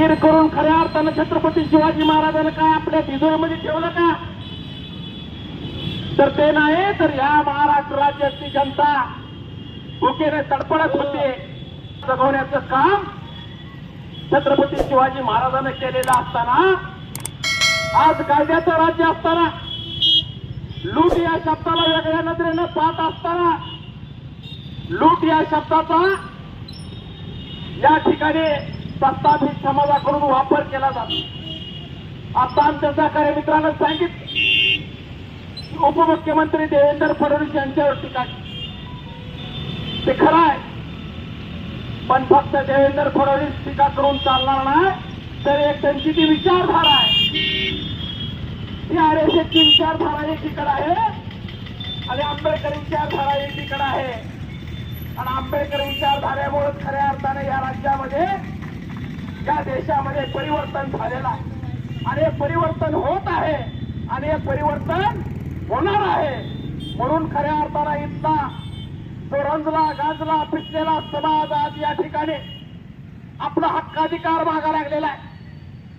जाहीर करून खऱ्या अर्थानं छत्रपती शिवाजी महाराजांना काय आपल्या तिजोरीमध्ये ठेवलं का? तर ते नाही तर ह्या महाराष्ट्र राज्याची जनता भुकेने तडफडत होते. जगवण्याचं काम छत्रपती शिवाजी महाराजांनी केलेलं असताना आज कायद्याचं राज्य असताना लूट या शब्दाला वेगळ्या नजरेनं पाहत असताना लूट या शब्दाचा या ठिकाणी सत्ताधीश समाजाकडून वापर केला जातो. आता आमच्या सहकारी मित्रांना सांगितलं. उपमुख्यमंत्री देवेंद्र फडणवीस यांच्यावर टीका ते खरं आहे. पण फक्त देवेंद्र फडणवीस टीका करून चालणार नाही तर एक त्यांची ती विचारधारा आहे. ती आर एस एसची विचारधारा एकीकडे आहे आणि आंबेडकर विचारधारा एकीकडे आहे. आणि आंबेडकर विचारधारेमुळे खऱ्या या देशामध्ये परिवर्तन झालेलं आहे. आणि हे परिवर्तन होत आहे आणि हे परिवर्तन होणार आहे. म्हणून खऱ्या अर्थानं इथला जो रंजला गाजला पिचलेला समाज आज या ठिकाणी आपला हक्काधिकार मागा लागलेला आहे.